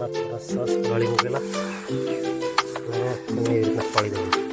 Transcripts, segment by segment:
દાણા થોડા સરસ ગાળી મૂકેલા અને એને એવી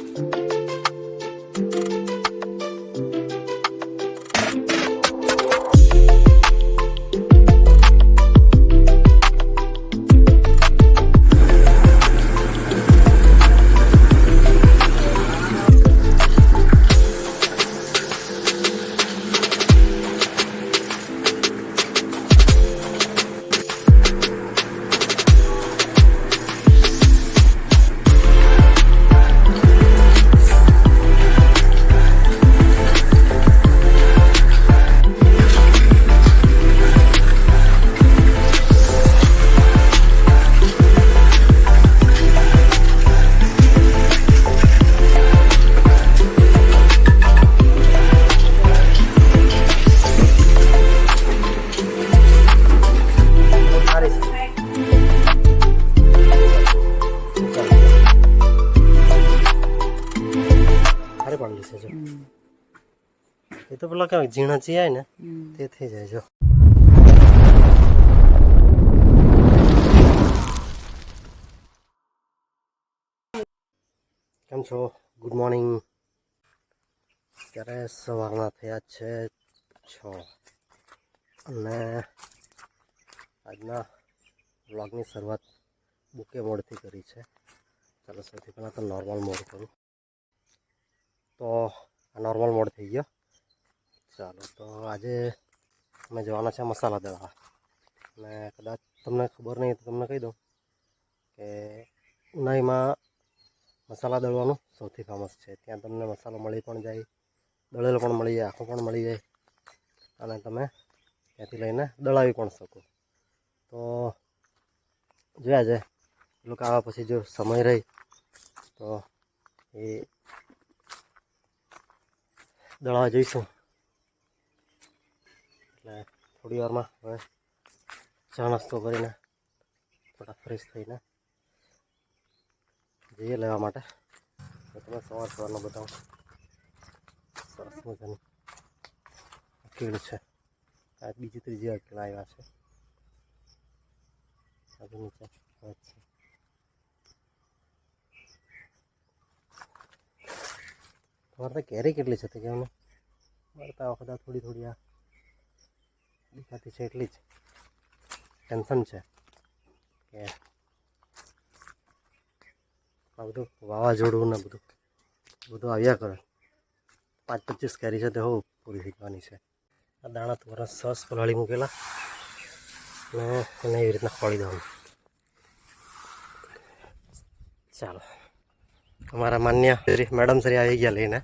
તો પેલા ક્યાંક ઝીણા ચિયાય ને તે થઈ જાય જો. કેમ છો? ગુડ મોર્નિંગ અત્યારે સવારના થયા છે છ. અને આજના વ્લોગની શરૂઆત બુકે મોડથી કરી છે. ચાલો સૌથી પહેલાં તો નોર્મલ મોડ કરું. તો આ નોર્મલ મોડ થઈ ગયો. ચાલો, તો આજે અમે જવાના છે મસાલા દળવા. અને કદાચ તમને ખબર નહીં તો તમને કહી દઉં કે ઉનાઈમાં મસાલા દળવાનું સૌથી ફેમસ છે. ત્યાં તમને મસાલો મળી પણ જાય, દળેલો પણ મળી જાય, આખો પણ મળી જાય. અને તમે ત્યાંથી લઈને દળાવી પણ શકો. તો જોયા છે લોકો આવ્યા પછી જો સમય રહી, તો એ દળવા જઈશું એટલે થોડી હવે ચા નાસ્તો કરીને થોડા ફ્રેશ થઈને જઈએ લેવા માટે. તમે સવાર સવારનો બતાવો સરસ મજાની કેળ છે. આ બીજી ત્રીજી કેળા આવ્યા છે. હજુ નીચે તમારે કેરી કેટલી છે તે કહેવાનું? મારે તો આ વખતે થોડી થોડી આ દેખાતી છે એટલી જ ટેન્શન છે કે આ બધું વાવાઝોડું ને બધું બધું આવ્યા કરે. પાંચ પચીસ કેરી છે તે હો પૂરી જવાની છે. આ દાણા થોડા સસ પલાળી મૂકેલા ને એને એવી રીતના ખોળી દેવાનું. ચાલો. અમારા માન્ય મેડમ શ્રી આવી ગયા લઈને.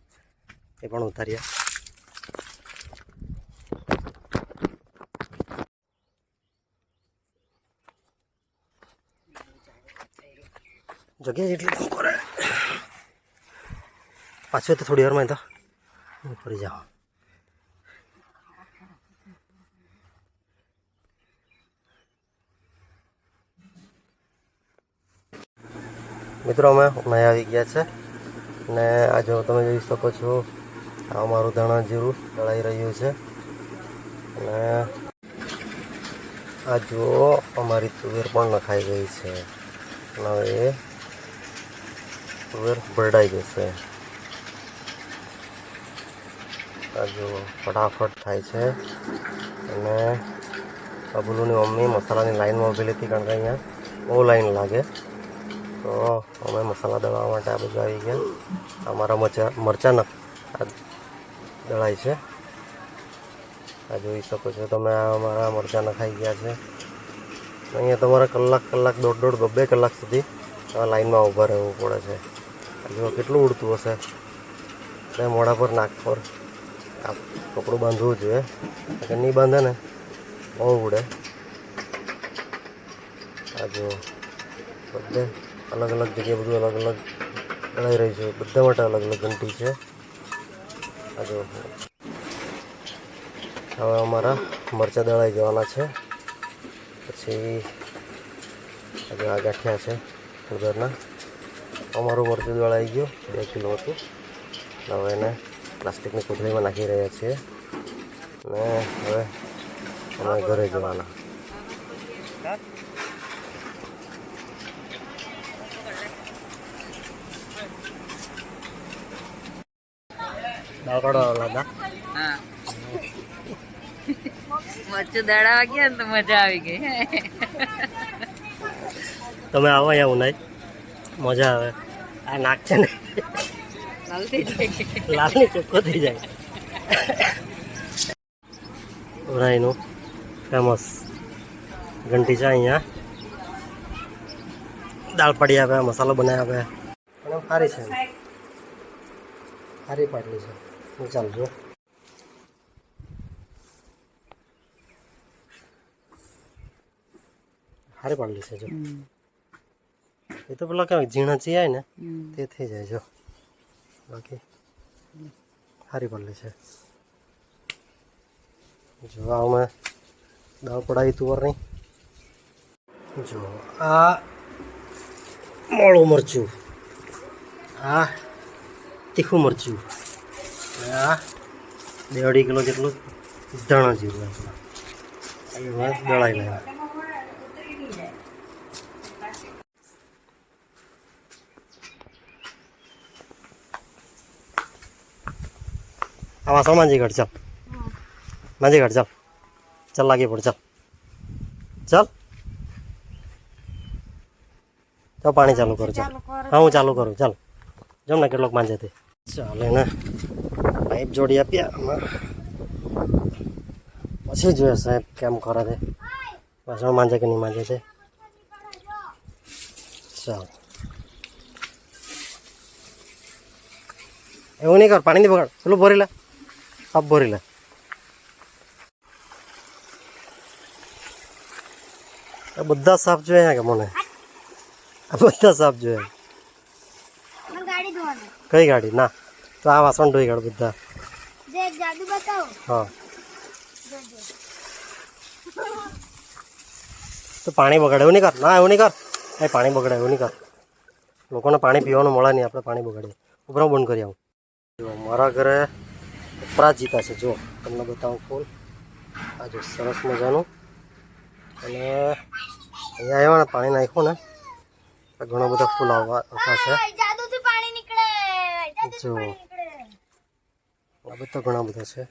એ પણ ઉતાર્યા જગ્યા જેટલી કામ કરે. પાછું તો થોડી વારમાં તો ફરી જાઉં. મિત્રો, અમે ઉનાઈ આવી ગયા છે. ને આ જો તમે જોઈ શકો છો, આ અમારું ધાણા જીરું દળાઈ રહ્યું છે. અને આ જુઓ, અમારી તુવેર પણ નખાઈ ગઈ છે. હવે એ તુવેર ભરડાઈ જશે આ જો ફટાફટ થાય છે અને બબલુની મમ્મી મસાલાની લાઈનમાં ઊભી હતી કારણ કે અહીંયા બહુ લાઈન લાગે તો અમે મસાલા દળવા માટે આ બધું આવી ગયા અમારા મરચા મરચાં દળાય છે આ જોઈ શકો છો તમે અમારા મરચાં નખાઈ ગયા છે અહીંયા તમારે કલાક કલાક દોઢ દોઢ બબ્બે કલાક સુધી લાઈનમાં ઊભા રહેવું પડે છે જુઓ કેટલું ઉડતું હશે? એટલે મોઢા પર નાક પર. કપડું બાંધવું જોઈએ. કે નહીં બાંધે ને, બહુ ઉડે. આ જો બધે અલગ અલગ જગ્યાએ બધું અલગ અલગ દળાઈ રહ્યું છે. બધા માટે અલગ અલગ ઘંટી છે. આ જો હવે અમારા મરચાં દળાઈ જવાના છે. પછી આ ગાંઠિયા છે. ઉધરના અમારું મરચુંદવાળા આવી ગયો. બે કિલો હતું. હવે એને પ્લાસ્ટિકની કોથળીમાં નાખી રહ્યા છીએ. ને હવે અમે ઘરે જવાના. દાકડો લાદા મજા આવી ગઈ. તમે આવો અહીંયા ઉનાઈ. મજા આવે. આ નાક છે ને લાલની ચોખ્ખો થઈ જાય. ઉનાઈનું ફેમસ ઘંટી છે અહીંયા. દાળ પાડી આપે મસાલો બનાવી આપે. અને સારી છે. સારી પાટલી છે. હું ચાલજો સારી પાટલી છે જો. એ તો પેલા કેવાય ઝીણા આવે ને તે થઈ જાય જો. બાકી સારી પડલી છે. જો આમાં દાળ પડાવી તુવરની જો આ મોળું મરચું. આ તીખું મરચું. આ બે અઢી કિલો જેટલું ધાણા જીરું એમાં. દળાઈ લેવા આ વાસણ માંજી ઘટ ચાલ. માંજી ઘટ ચાલ. ચાલ, લાગી પડ, ચાલ. ચાલ. ચાલ પાણી ચાલુ કરું, ચાલ. હા, હું ચાલુ કરું, ચાલ. જમ ને કેટલોક માંજે તે. ચાલે ને. પાઇપ જોડી આપ્યા પછી જોયે સાહેબ કેમ કરે છે વાસણ માંજે કે નહીં માંજે તે. ચાલ. એવું નહીં કર પાણી નહીં બગાડ. પેલું ભરી કપ ભરી લે આ બધા સાફ જોયા કે મને આ બધા સાફ જોયા ગાડી કઈ ગાડી ના તો આ વાસણ ધોઈ ગાડ બધા જે એક જાદુ બતાવો હા તો પાણી બગાડે એવું નહીં કર ના એવું નહીં કર એ પાણી બગડે એવું નહીં કર લોકોને પાણી પીવાનું મળે નહીં આપણે પાણી બગાડીએ ઉપરા બંધ કરી આવું જો મારા ઘરે અપરાજિતા છે જો. તમને બતાવું ફૂલ. આ જો સરસ મજાનું. અને અહીંયા આવ્યા પાણી નાખ્યું ને ઘણા બધા ફૂલ આવવા આવતા છે. જો. આ બધા ઘણા બધા છે.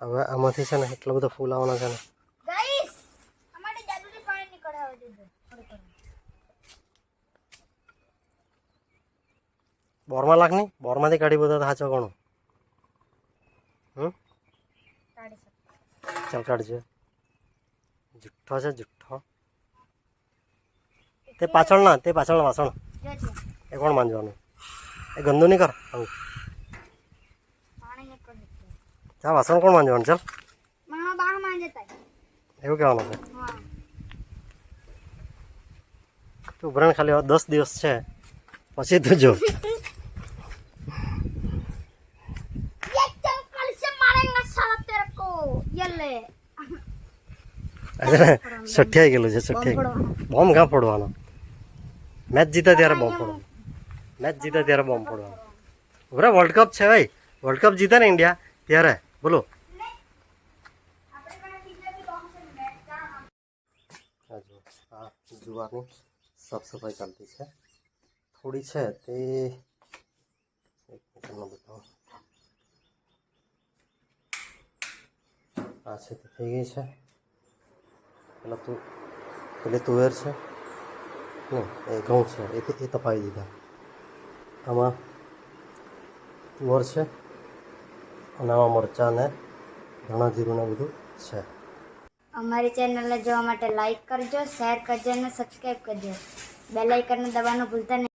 હવે આમાંથી છે ને એટલા બધા ફૂલ આવવાના છે ને ગાઈસ અમારે જાદુ થી પાણી નીકળે હવે દીધું થોડું થોડું બોરમાં લાખ નહીં? બોરમાંથી કાઢી બધા સાચો ઘણો હમ? ચાલ કાઢજો. જુઠ્ઠો છે, જુઠ્ઠો. તે પાછળ ના તે પાછળ વાસણ. એ કોણ માંજવાનું? એ ગંદુ નહીં કર. આવું. ચા વાસણ કોણ માંજવાનું? ચાલ. એવું કહેવાનું છે. ઉભરાણ ખાલી દસ દિવસ છે. પછી તું જો. સઠ્યાઈ ગયેલું છે સઠ્યાઈ બોમ્બ ક્યાં ફોડવાનો મેચ જીતે ત્યારે બોમ્બ ફોડવાનો મેચ જીતે ત્યારે બોમ્બ ફોડવાનો બરાબર વર્લ્ડ કપ છે ભાઈ વર્લ્ડ કપ જીતે ને ઇન્ડિયા ત્યારે બોલો આ જુઓ, આ જુવારની સાફ સફાઈ ચાલતી છે થોડી છે તે એક મિનિટ તમને બતાવું આ છે તે થઈ ગઈ છે પેલા તું, પેલી તુવેર છે, ને એ ઘઉં છે, એ એ તપાવી દીધા. આમાં તુવર છે, અને આમાં મરચાં ને ધાણા જીરું ને બધું છે. અમારી ચેનલને જોવા માટે લાઈક કરજો શેર કરજો અને સબસ્ક્રાઈબ કરજો. બેલ આઇકન દબાવવાનું ભૂલતા નહીં.